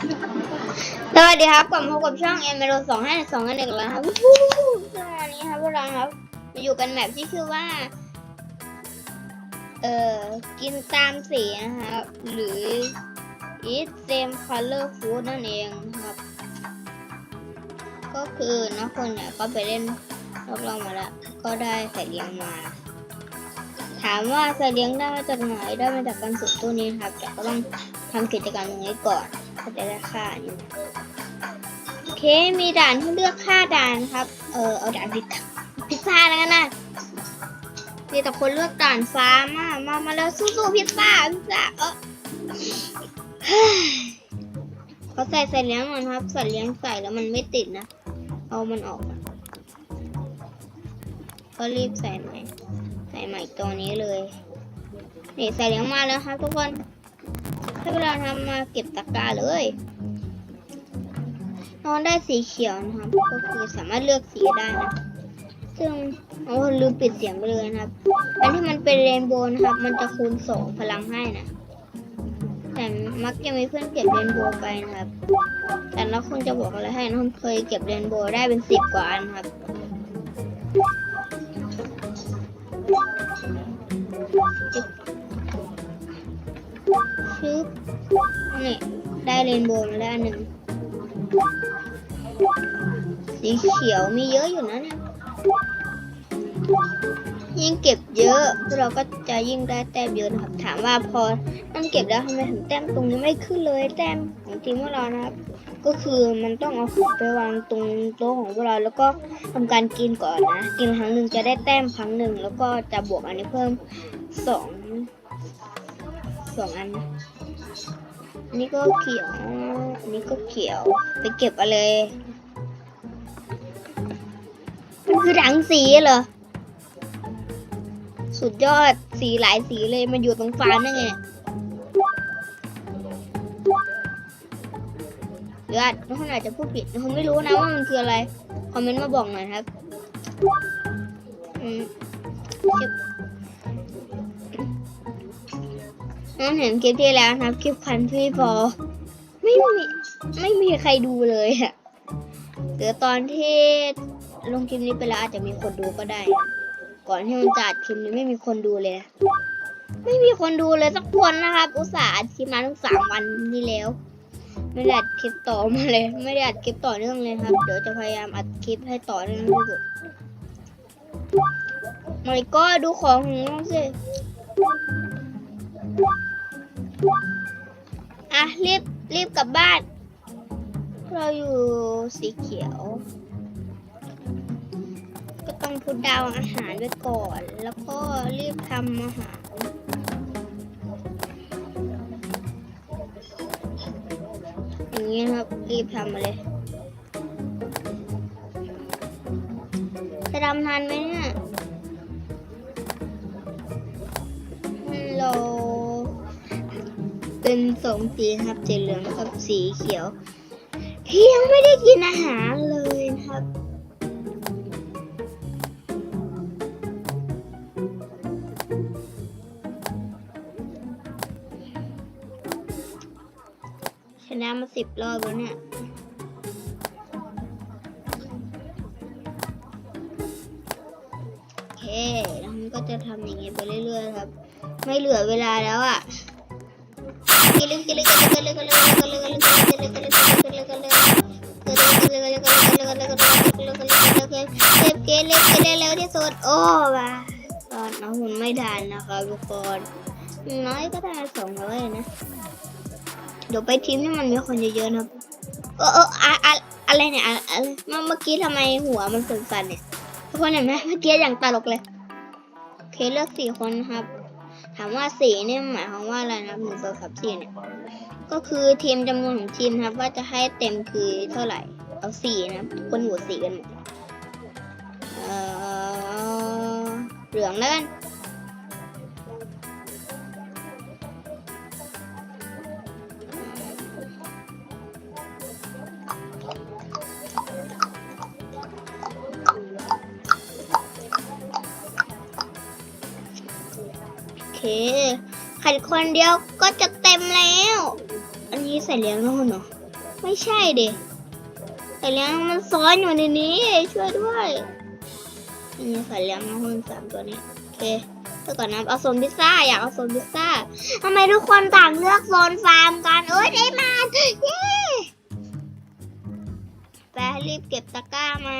สวัสดีครับกลับมาพบกับช่องเอ็มเอโลสองห้าสองกันหนึ่งแล้วครับวันนี้ครับพวกเราครับมาอยู่กันแบบที่ชื่อว่า เอ่อ กินตามสีนะครับ หรือ eat same color food นั่นเองครับ ก็คือนักคนเนี่ยก็ไปเล่นรอบเรามาแล้ว ก็ได้ใส่เลี้ยงมา ถามว่าใส่เลี้ยงได้มาจากไหนได้มาจากการสุดตัวนี้ครับแต่ก็ต้องทำกิจกรรมตรงนี้ก่อน เข้าใจแล้วค่ะโอเคมีด่านให้เลือกค่าด่านครับ เออเอาด่านพิซพิซซ่าแล้วกันนะมีแต่คนเลือกด่านฟ้ามามามาแล้วสู้ๆพิซซ่าพิซซ่าเออเขาใส่ใส่เลี้ยงมันครับใส่เลี้ยงใส่แล้วมันไม่ติดนะ เอามันออก ก็รีบใส่ใหม่ใส่ใหม่ตัวนี้เลยนี่ใส่เลี้ยงมาแล้วครับทุกคน ถ้าเวลาทำมาเก็บตะกร้าเลยนอนได้สีเขียวนะครับ ก็คือสามารถเลือกสีได้นะ ซึ่งเอาลืมปิดเสียงไปเลยนะครับ อันที่มันเป็นเรนโบว์นะครับ มันจะคูณสองพลังให้นะ แต่มักจะมีเพื่อนเก็บเรนโบว์ไปนะครับ แต่ละคนจะบอกอะไรให้นะผมเคยเก็บเรนโบว์ได้เป็นสิบกว่าอันครับเก็บ ชื่อนี่ได้เรนโบว์มาแล้วหนึ่ง สีเขียวมีเยอะอยู่นะเนี่ย ยิ่งเก็บเยอะเราก็จะยิ่งได้แต้มเยอะนะครับ ถามว่าพอนั่นเก็บแล้วทำไมถึงแต้มตรงนี้ไม่ขึ้นเลยแต้มของทีมของเรานะครับ ก็คือมันต้องเอาของไปวางตรงโต๊ะของพวกเราแล้วก็ทำการกินก่อนนะ กินครั้งหนึ่งจะได้แต้มครั้งหนึ่งแล้วก็จะบวกอันนี้เพิ่มสองสองอันนะ นี่ก็เขียวนี่ก็เขียว ไปเก็บอะไรมันคือถังสีเหรอ สุดยอด สีหลายสีเลย มันอยู่ตรงฟ้านั่นไงหรืออาจทุคนอาจจะพูดผิดผมไม่รู้นะว่ามันคืออะไร คอมเมนต์มาบอกหน่อยครับ อืม นั่นเห็นคลิปที่แล้วนะคลิปพันพี่พอ ไม่มีไม่มีใครดูเลยอะเดี๋ยวตอนที่ลงคลิปนี้ไปแล้วอาจจะมีคนดูก็ได้ ก่อนที่มันจัดคลิปนี้ไม่มีคนดูเลยไม่มีคนดูเลยสักคนนะครับ อุตส่าห์อัดคลิปมาทั้งสามวันนี่แล้ว ไม่ได้อัดคลิปต่อมาเลย ไม่ได้อัดคลิปต่อเนื่องเลยครับ เดี๋ยวจะพยายามอัดคลิปให้ต่อเนื่องที่สุดไม่ก็ดูของของน้องสิ อะรีบรีบกลับบ้าน เราอยู่สีเขียว ก็ต้องพุดดาวอาหารไว้ก่อน แล้วก็รีบทำอาหารอย่างนี้ครับ รีบทำมาเลย จะทำทันไหมเนี่ย เป็นสองสีครับสีเหลืองกับสีเขียวที่ยังไม่ได้กินอาหารเลยครับชนะมาสิบรอบแล้วเนี่ยโอเคแล้วมันก็จะทำอย่างเงี้ยไปเรื่อยๆครับ ไม่เหลือเวลาแล้วอะ่ะ เกมเล็กไปได้แล้วที่สุดโอ้ว่ะตอนเอาหุ่นไม่ทันนะคะทุกคนน้อยก็ได้สองร้อยนะเดี๋ยวไปทีมที่มันมีคนเยอะๆนะเออเอออะอะไรเนี่ยอะไรเมื่อกี้ทำไมหัวมันสั่นๆเนี่ยทุกคนเห็นไหมเมื่อกี้อย่างตลกเลยโอเคเลือกสี่คนครับามว่าสี่เนี่ยหมายความว่าอะไรนะหนึ่งสองสามสี่เนี่ยก็คือทีมจำนวนของทีมครับ ว่าจะให้เต็มคือเท่าไหร่ เอาสี่นะคนหัวสี่กันหมดเออเหลืองแล้วกัน ขัดคนเดียวก็จะเต็มแล้ว อันนี้ใส่เลี้ยงแล้วเหรอไม่ใช่เดิแต่เลี้ยงมันซ้อนอยู่ในนี้ช่วยด้วยอันี่สัตว์เลี้ยงมาคนสามตัวนี้โอเคเดี๋ยวก่อนนะเอาโซนพิซซ่าอยากเอาโซนพิซซ่าทำไมทุกคนต่างเลือกโซนฟาร์มกันเอ้ยได้มาเย้ไปรีบเก็บตะกร้ามา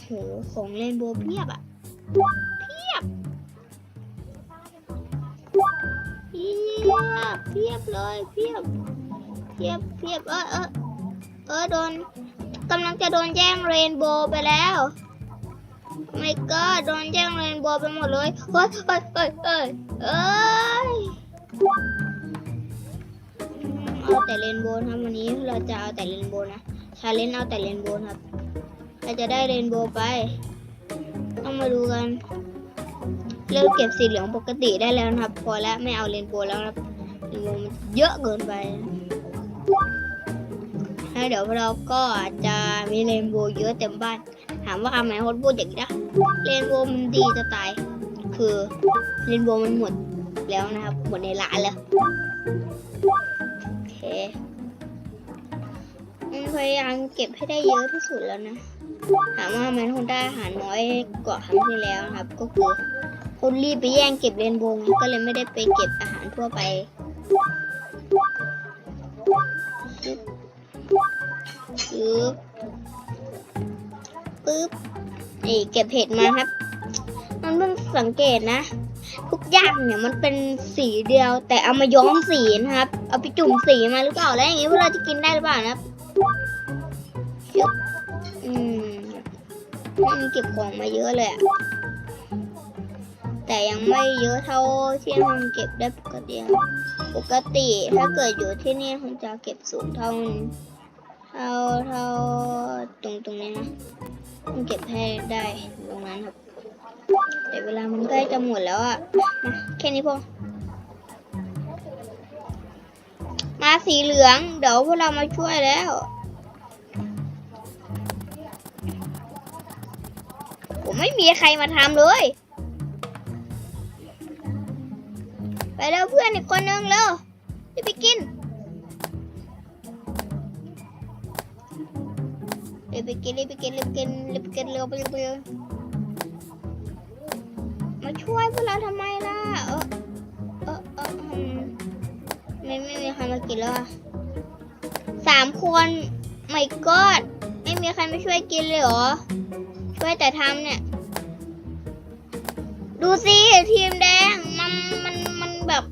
โหของเรนโบเพียบอะเพียบ พียบเพียบเลยเพียบเพียบเพียบเออเออเออโดนกำลังจะโดนแย่งเรนโบว์ไปแล้วไม่ก็โดนแย่งเรนโบว์ไปหมดเลยเฮ้ยเฮ้ยเฮ้ยเฮ้ยเอ้ยเอาแต่เรนโบว์นะวันนี้เราจะเอาแต่เรนโบว์นะชาเลนจ์เอาแต่เรนโบว์ครับเราจะได้เรนโบว์ไป ต้องมาดูกัน เลิกเก็บสีเหลืองปกติได้แล้วนะครับ พอแล้วไม่เอาเรนโบว์แล้วนะครับเรนโบว์มันเยอะเกินไปแล้วเดี๋ยวเราก็จะมีเรนโบว์เยอะเต็มบ้าน ถามว่าทำไมโฮสต์พูดอย่างนี้นะเรนโบว์มันดีจะตาย คือเรนโบว์มันหมดแล้วนะครับ หมดในร้านแล้วโอเคมันพยายามเก็บให้ได้เยอะที่สุดแล้วนะถามว่ามันคงได้อาหารน้อยกว่าครั้งที่แล้วนะครับ ก็คือ คนรีบไปแย่งเก็บเรนโบว์ไงก็เลยไม่ได้ไปเก็บอาหารทั่วไปปึ๊บปึ๊บปึ๊บนี่เก็บเห็ดมาครับ มันเพิ่งสังเกตนะ ทุกอย่างเนี่ยมันเป็นสีเดียว แต่เอามาย้อมสีนะครับ เอาไปจุ่มสีมาหรือเปล่าแล้วอย่างนี้พวกเราจะกินได้หรือเปล่านะครับชึบอืมมันเก็บของมาเยอะเลยอะ แต่ยังไม่เยอะเท่าที่มันเก็บได้ปกติ ปกติถ้าเกิดอยู่ที่นี่ผมจะเก็บสูงเท่าเท่าเท่าตรงตรงนี้นะผมเก็บให้ได้ตรงนั้นครับ แต่เวลามันใกล้จะหมดแล้วอะมาแค่นี้พอมาสีเหลือง เดี๋ยวพวกเรามาช่วยแล้วผมไม่มีใครมาทำเลย ไปเร็วเพื่อนอีกคนนึงเร็วรีบไปกินรีบไปกินรีบไปกินรีบกินรีบไปกินเร็วไปเร็วมาช่วยพวกเราทำไมล่ะเออเออเอออืมไม่ไม่มีใครมากินแล้วสามคนไม่กอดไม่มีใครมาช่วยกินเลยเหรอ ช่วยแต่ทำเนี่ย ดูสิทีมแดงมันมัน แบบ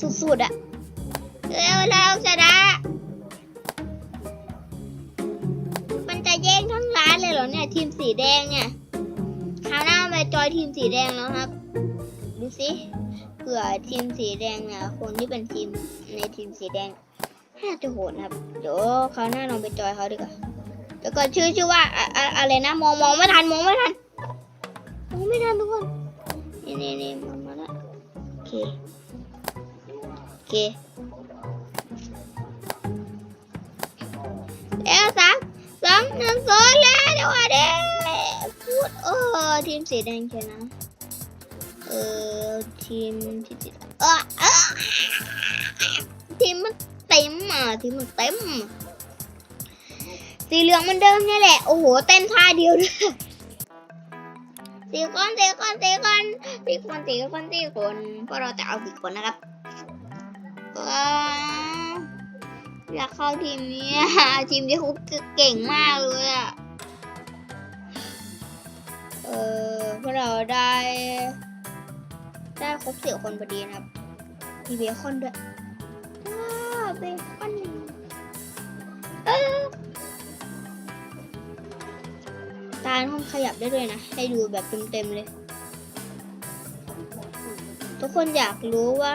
สุดๆอะเร็วแล้วชนะ มันจะแย่งทั้งร้านเลยเหรอเนี่ย ทีมสีแดงเนี่ยคราวหน้าไปจอยทีมสีแดงแล้วครับ ดูสิเผื่อทีมสีแดงเนี่ยคนที่เป็นทีมในทีมสีแดงน่าจะโหดนะครับเดี๋ยวคราวหน้าลองไปจอยเขาดีกว่าเดี๋ยวก่อนชื่อชื่อว่าอะออะไรนะมองมองไม่ทันมองไม่ทันมองไม่ทันทุกคนนี่นี่นี่มามาละโอเค เคแล้วสามสองหนึ่งศูนย์แล้วเดี๋ยวเด้พูดเออทีมสีแดงชนะเออทีมที่สีเออเออทีมมันเต็มอะทีมมันเต็มสีเหลืองมันเดิมนี่แหละโอ้โหเต้นท่าเดียวด้วยสี่คนสี่คนสี่คนสี่คนสี่คนสี่คนเพราะเราจะเอาสี่คนนะครับ อยากเข้าทีมนี้ทีมที่เขาเก่งมากเลยอะ เออพวกเราได้ ได้ครบสี่คนพอดีนะครับ มีเบคอนด้วยว้าเบคอนเออตาห้องขยับได้ด้วยนะ ให้ดูแบบเต็มๆเลย ทุกคนอยากรู้ว่า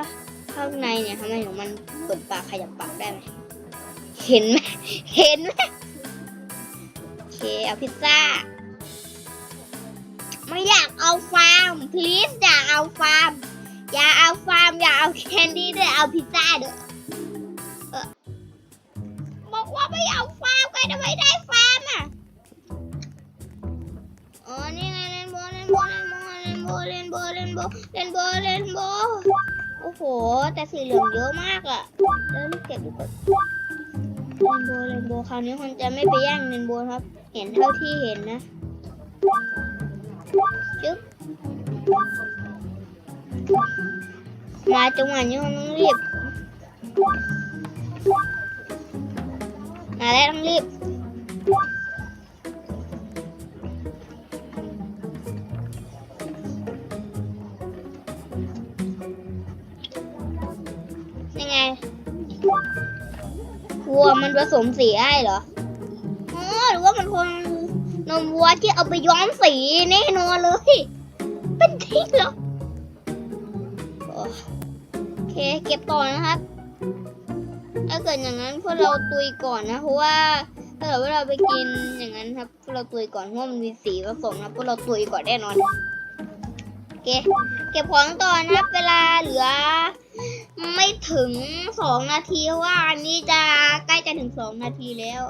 ข้างในเนี่ยทำไมถึงมันเปิดปากขยับปากได้ไหมเห็นไหมเห็นไหมโอเคเอาพิซซ่า ไม่อยากเอาฟาร์ม please อย่าเอาฟาร์ม อย่าเอาฟาร์ม อย่าเอาแคนดี้ด้วยเอาพิซซ่าด้วยบอกว่าไม่เอาฟาร์มใครจะไม่ได้ฟาร์มอะอ๋อนี่ไงเล่นโบเล่นโบเล่นโบเล่นโบเล่นโบเล่นโบเล่นโบเล่นโบ โอ้โห แต่สีเหลืองเยอะมากอะเริ่มเก็บดีกว่าเรนโบว์เรนโบว์คราวนี้คงจะไม่ไปแย่งเรนโบว์ครับ เห็นเท่าที่เห็นนะจึ๊บมาจังหวะนี้คงต้องรีบ มาแล้วต้องรีบ มันผสมสีได้เหรออ๋อหรือว่ามันคงนมวัวที่เอาไปย้อมสีแน่นอนเลย เป็นทิ้งเหรอโอ้โอเคเก็บต่อนะครับถ้าเกิดอย่างนั้นพวกเราตุยก่อนนะเพราะว่าถ้าเกิดว่าเราไปกินอย่างนั้นครับพวกเราตุยก่อนเพราะมันมีสีผสมนะพวกเราตุยก่อนแน่นอนโอเคเก็บของต่อนะครับเวลาเหลือ ไม่ถึงสองนาทีว่าอันนี้จะใกล้จะถึงสองนาทีแล้ว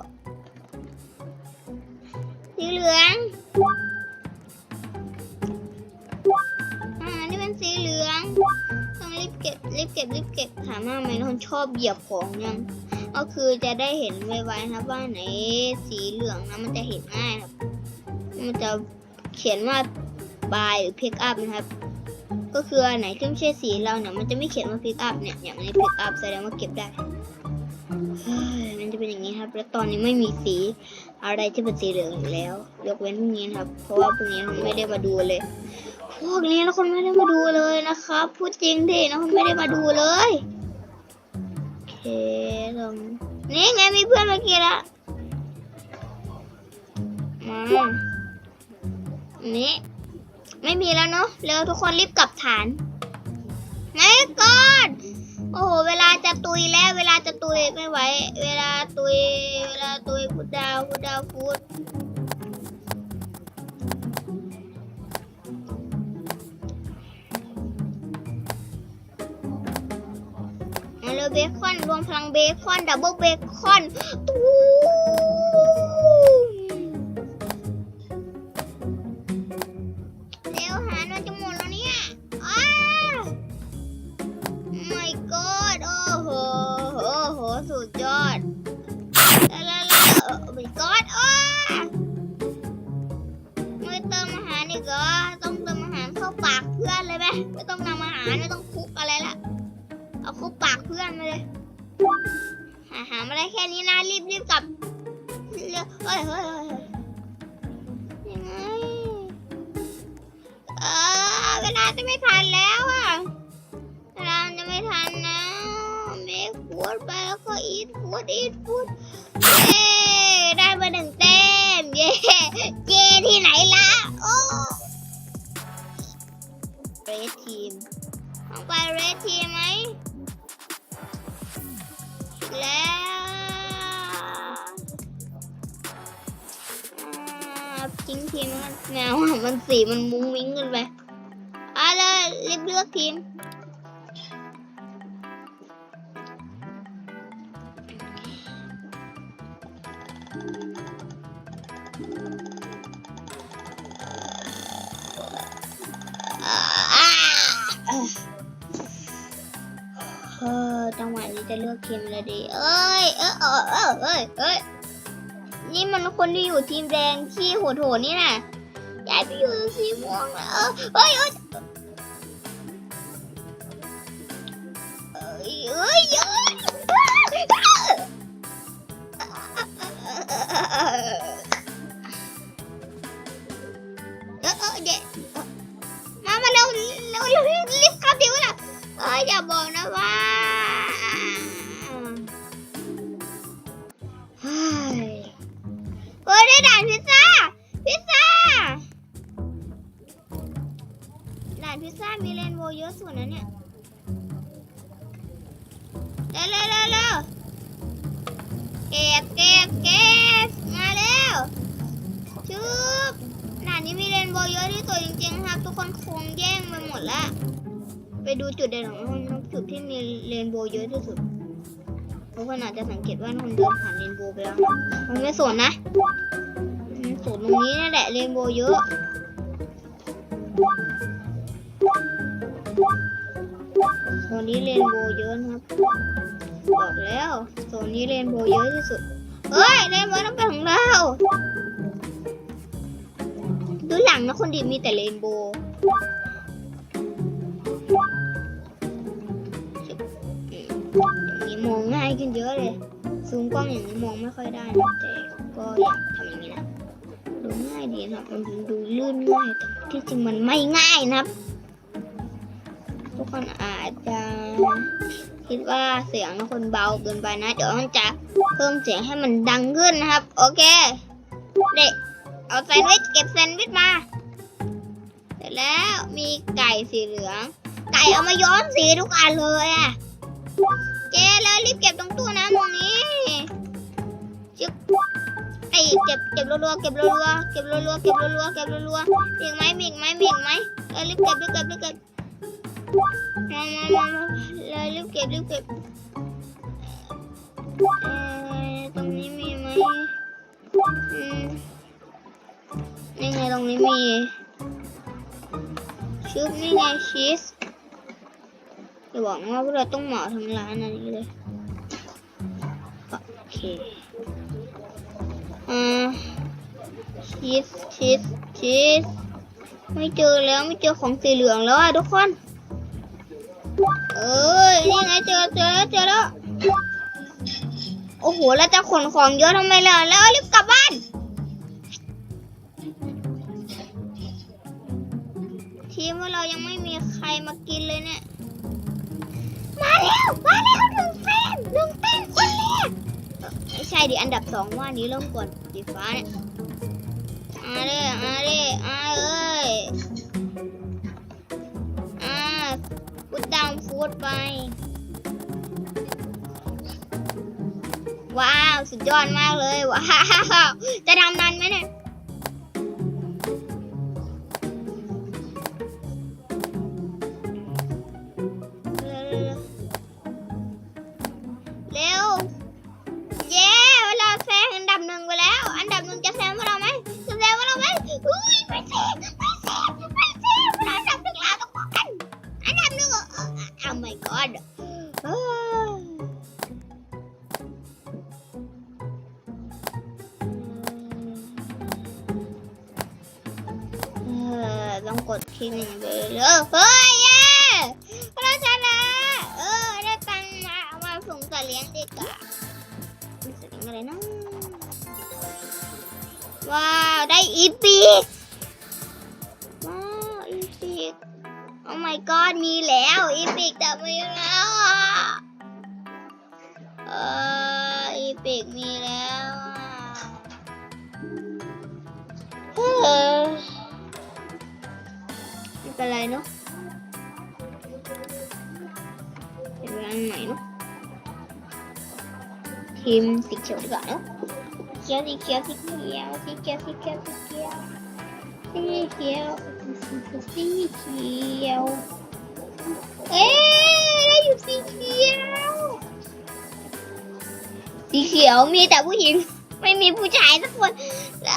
สีเหลืองอ่านี่เป็นสีเหลือง ต้องรีบเก็บรีบเก็บรีบเก็บถามว่าทำไมคนชอบเหยียบของยังก็คือจะได้เห็นไวๆนะครับว่าไหนสีเหลืองนะมันจะเห็นง่ายครับ มันจะเขียนว่า buy หรือ pick up นะครับ ก็คืออันไหนที่ไม่ใช่สีเราเนี่ยมันจะไม่เขียนว่า pick up เนี่ยอย่างในี้ pick up แสดงว่าเก็บได้มันจะเป็นอย่างนี้ครับ แล้วตอนนี้ไม่มีสีอะไรที่เป็นสีเหลืองแล้ว ยกเว้นพวกนี้ครับ เพราะว่าพวกนี้เราไม่ได้มาดูเลย พวกนี้เราคนไม่ได้มาดูเลยนะครับ พูดจริงดินะคนไม่ได้มาดูเลยโอเคลองนี่ไงมีเพื่อนเมื่อกี้ละมานี่ ไม่มีแล้วเนาะเร็วทุกคนรีบกลับฐานไม่ก่อนโอ้โหเวลาจะตุยแล้ว เวลาจะตุยไม่ไหว เวลาตุย เวลาตุยพุดดาวพุดดาวพุดเร็วเบคอนรวมพลังเบคอนดับเบิลเบคอนตู จะไม่ทันแล้วอะเวลาจะไม่ทันนะเมคฟูดไปแล้วก็อีทฟูดอีทฟูดเย้ได้มาหนึ่งเต็มเย้เจที่ไหนล่ะโอ้เรดทีมต้องไปเรดทีมไหมแล้วอ่าทิ้งทีมมันแนวอะมันสีมันมุ้งมิ้งกันไปเอะไรีบเลือกทีมเออจังหวะนี้จะเลือกทีมอะไรดี เอ้ย เออเออเออเอ้ยเอ้ย นี่มันคนที่อยู่ทีมแดงที่โหดโหนี่น่ะย้ายไปอยู่สีม่วงแล้วเอ้ยเอ้ย ด้ด่านพิซซ่า พิซซ่า ด่านพิซซ่ามีเรนโบว์เยอะสุดนะเนี่ย เร็วเร็วเร็วเก็บเก็บเก็บมาเร็วชุบด่านนี้มีเรนโบว์เยอะที่สุดจริงๆครับ ทุกคนคงแย่งไปหมดละไปดูจุดเด่นของมันจุดที่มีเรนโบว์เยอะที่สุดทุกคนอาจจะสังเกตว่ามันเดินผ่านเรนโบว์ไปแล้ว มันไม่สนนะ เรนโบว์เยอะ โซนนี้เรนโบว์เยอะนะครับ บอกแล้ว โซนนี้เรนโบว์เยอะที่สุด เฮ้ยเรนโบว์ต้องเป็นของเรา ดูหลังนะคนดีมีแต่เรนโบว์อย่างนี้มองง่ายขึ้นเยอะเลย ซูมกล้องอย่างนี้มองไม่ค่อยได้นะแต่ก็อยาก ดีนะครับมันดูลื่นง่ายแต่ที่จริงมันไม่ง่ายนะครับ ทุกคนอาจจะคิดว่าเสียงคนเบาเกินไปนะ เดี๋ยวมันจะเพิ่มเสียงให้มันดังขึ้นนะครับ โอเค เด็กเอาแซนด์วิชเก็บแซนด์วิชมาเสร็จแล้วมีไก่สีเหลือง ไก่เอามาย้อมสีทุกอันเลยอะเจ๊แล้วรีบเก็บตรงตู้น้ำตรงนี้จึ๊บ ไอ้เก็บเก็บรัวๆเก็บรัวๆเก็บรัวๆเก็บรัวๆเก็บรัวๆมีอีกไหมมีอีกไหมมีอีกไหมเออรีบเก็บรีบเก็บรีบเก็บมามามาเลยรีบเก็บรีบเก็บเออตรงนี้มีไหมอืมนี่ไงตรงนี้มีชุบนี่ไงชีสอย่าบอกว่าพวกเราต้องเหมาทั้งร้านอันนี้เลยโอเค อชีสชีสชีสไม่เจอแล้วไม่เจอของสีเหลืองแล้วอะทุกคน เอ้ยนี่ไงเจอเจอแล้วเจอแล้ว โอ้โหแล้วจะขนของเยอะทำไมล่ะแล้วรีบกลับบ้านทีมว่าเรายังไม่มีใครมากินเลยเนี่ย มาแล้วมาแล้วหนึ่งแต้มหนึ่งแต้มคน ไม่ใช่ดิอันดับสองว่านี้เริ่มก่อนสีฟ้าเนี่ยอาเร่อาเร่อาเอ้ยอาพุดดาวฟูดไป ว้าว สุดยอดมากเลย ว้าว จะทำนานไหมเนี่ย ว้าว ได้อีปีกว้าวอีปีกโอ้ my god มีแล้วอีปีกแต่มีแล้วอะเอออีปีกมีแล้วอะเออไม่เป็นไรเนาะเป็นอันไหนเนาะทีมสีเขียวดีกว่าเนาะ ขียวสีเขียวสีเขียวสีเขียวสีเขียวสีเขียวสีเขียวสีเขียวเอ๊ะอยู่สีเขียว สีเขียวมีแต่ผู้หญิง ไม่มีผู้ชายสักคนเอ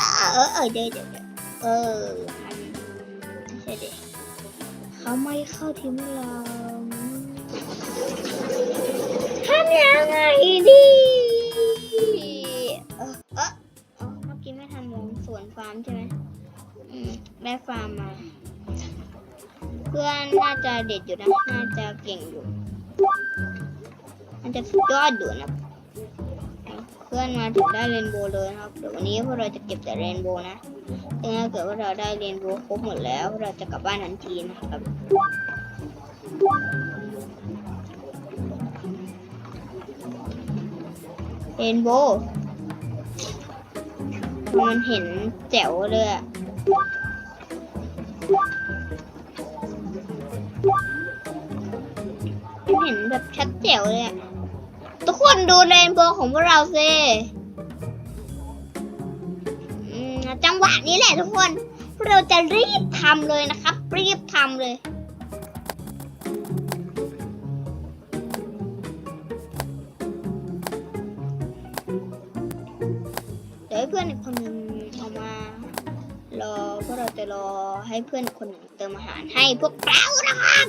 อเออเดี๋ยวเดี๋ยวเออไม่ใช่เด็กเขาไม่เข้าทีมเราทำยังไงดี สวนฟาร์มใช่ไหมอืมได้ฟาร์มมา เพื่อนน่าจะเด็ดอยู่นะ น่าจะเก่งอยู่มันจะสุดยอดอยู่นะเพื่อนมาถึงได้เรนโบว์เลยครับ เดี๋ยววันนี้พวกเราจะเก็บแต่เรนโบว์นะซึ่งถ้าเกิดว่าเราได้เรนโบว์ครบหมดแล้ว เราจะกลับบ้านทันทีนะครับเรนโบว์ มันเห็นแจ๋วเลยอะมันเห็นแบบชัดแจ๋วเลยอะทุกคนดูเรนโบว์ของพวกเราสิอืมจังหวะนี้แหละทุกคน เราจะรีบทำเลยนะครับ รีบทำเลย เพื่อนอีกคนหนึ่งเอามารอพวกเราจะรอให้เพื่อนคนหนึ่งเติมอาหารให้พวกเรานะครับ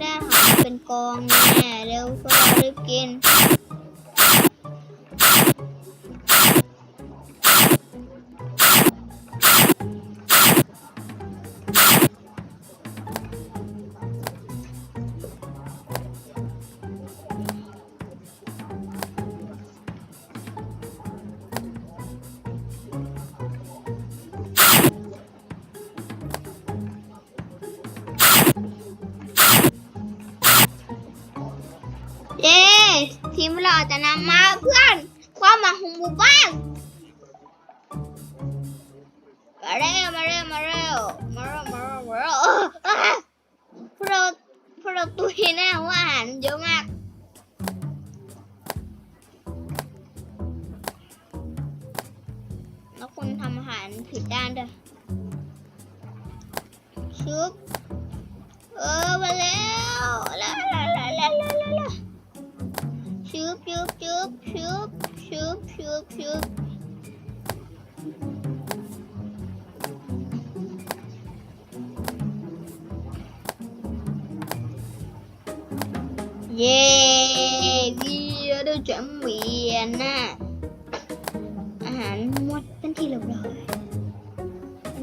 ได้อาหารเป็นกองแน่เร็วก็รีบกิน เราจะนำมาเพื่อนความหมายของหมู่บ้านมาเร็วมาเร็วมาเร็วมาเร็วมาเร็วมาเร็วเพวกเราพวกเราตุยแน่ว่าอาหารเยอะมาก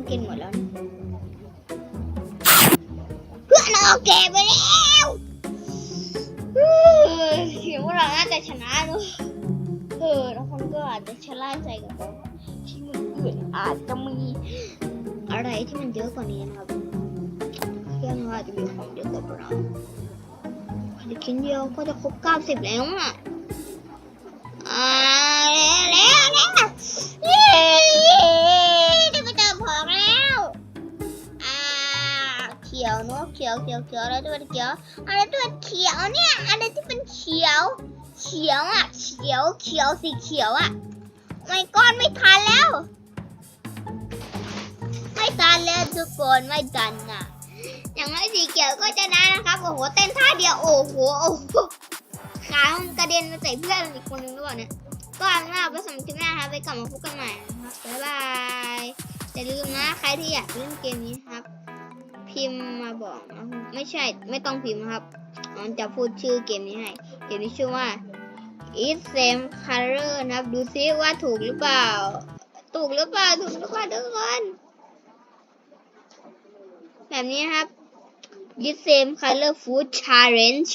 กินหมดแล้วนะเพื่อนเราโอเคไปแล้วเฮ้ยคิดว่าเราน่าจะชนะเนอะเออแล้วคนก็อาจจะชะล่าใจกับเราที่อื่นอาจจะมีอะไรที่มันเยอะกว่านี้นะครับเพื่อนเราอาจจะมีของเยอะกว่าเราอจะชิ้นเดียวก็จะครบเก้าสิบแล้วอะ ขียวเขียวเขียวอะไรที่เป็นเขียวอะไรที่เป็นเขียวเนี่ยอะไรที่เป็นเขียว เขียวอะเขียวเขียวสีเขียวอะไม่ก้อนไม่ทันแล้ว ไม่ทันแล้วทุกคนไม่ทันอะอย่างน้อยสีเขียวก็จะได้นะครับโอ้โหเต้นท่าเดียวโอ้โหโอ้โหขามันกระเด็นมาใส่เพื่อนอีกคนนึงหรือเนี่ยก็อาเป็นว่าไปสำหรัคลิปหน้าครับไปกลับมาพบกันใหม่นะครับบ๊ายบายอย่าลืมนะใครที่อยากเล่นเกมนี้ครับ พิมพ์มาบอกนะไม่ใช่ไม่ต้องพิมพ์ครับ มันจะพูดชื่อเกมนี้ให้ เกมนี้ชื่อว่า It Same Color นะครับ ดูซิว่าถูกหรือเปล่า ถูกหรือเปล่า ถูกหรือเปล่าทุกคน แบบนี้นครับ It's Same Color Food Challenge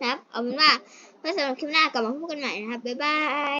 นะครับ เอาเป็นว่าเมื่อสำหรับคลิปหน้ากลับมาพบกันใหม่นะครับ บ๊ายบาย